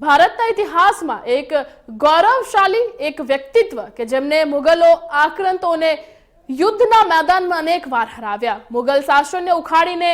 ભારતના ઇતિહાસમાં એક ગૌરવશાળી એક વ્યક્તિત્વ કે જેમને મુગલો આક્રંતોને યુદ્ધના મેદાનમાં અનેક વાર હરાવ્યા. મુગલ શાસનને ઉખાડીને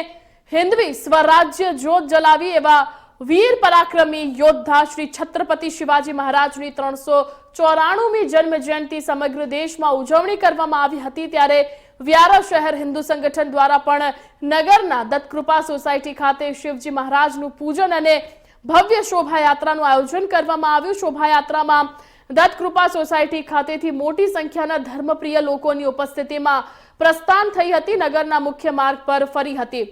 હિન્દવી સ્વરાજ્ય જ્યોત જલાવી એવા વીર પરાક્રમી યોદ્ધા શ્રી છત્રપતિ શિવાજી મહારાજની ત્રણસો ચોરાણુમી જન્મ જયંતિ સમગ્ર દેશમાં ઉજવણી કરવામાં આવી હતી ત્યારે વ્યારા શહેર હિન્દુ સંગઠન દ્વારા પણ નગરના દત્તકૃપા સોસાયટી ખાતે શિવજી મહારાજનું પૂજન અને ભવ્ય શોભાયાત્રાનું આયોજન કરવામાં આવ્યું. શોભાયાત્રામાં દત્તકૃપા સોસાયટી ખાતેથી મોટી સંખ્યાના ધર્મપ્રિય લોકોની ઉપસ્થિતિમાં પ્રસ્થાન થઈ હતી. નગરના મુખ્ય માર્ગ પર ફરી હતી.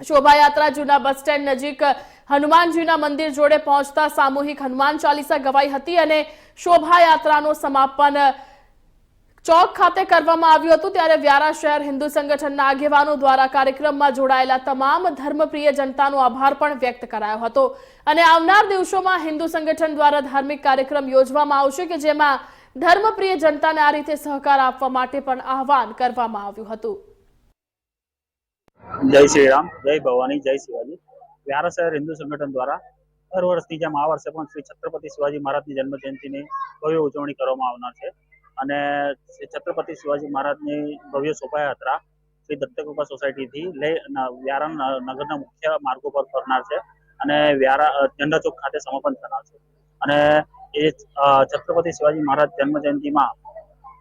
શોભાયાત્રા જૂના બસ સ્ટેન્ડ નજીક હનુમાનજીના મંદિર જોડે પહોંચતા સામૂહિક હનુમાન ચાલીસા ગવાઈ હતી અને શોભાયાત્રાનું સમાપન ચોક ખાતે કરવામાં આવ્યું હતું ત્યારે વ્યારા શહેર હિન્દુ સંગઠનના આગેવાનો દ્વારા કાર્યક્રમમાં જોડાયેલા તમામ ધર્મપ્રિય જનતાનો આભાર પણ વ્યક્ત કરાયો હતો. અને આવનાર દિવસોમાં હિન્દુ સંગઠન દ્વારા ધાર્મિક કાર્યક્રમ યોજવામાં આવશે કે જેમાં ધર્મપ્રિય જનતાને આ રીતે સહકાર આપવા માટે પણ આહવાન કરવામાં આવ્યું હતું. જય શ્રી રામ, જય ભવાની, જય શિવાજી. વ્યારા શહેર હિન્દુ સંગઠન દ્વારા દર વર્ષની જેમ આ વર્ષે પણ શ્રી છત્રપતિ શિવાજી મહારાજની જન્મ જયંતિની ભવ્ય ઉજવણી કરવામાં આવનાર છે. અને છત્રપતિ શિવાજી મહારાજની ભવ્ય શોભાયાત્રા શ્રી દત્તકૃપા સોસાયટીથી લઈ વ્યારા નગરના મુખ્ય માર્ગો પર ફરનાર છે અને વ્યારા ઝંડા ચોક ખાતે સમાપન થનાર છે. અને એ છત્રપતિ શિવાજી મહારાજ જન્મ જયંતિમાં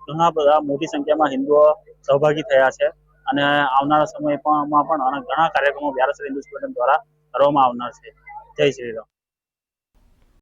ઘણા બધા મોટી સંખ્યામાં હિન્દુઓ સહભાગી થયા છે અને આવનારા સમયમાં પણ ઘણા કાર્યક્રમો વ્યારા હિન્દુ સંગઠન દ્વારા કરવામાં આવનાર છે. જય શ્રી રામ.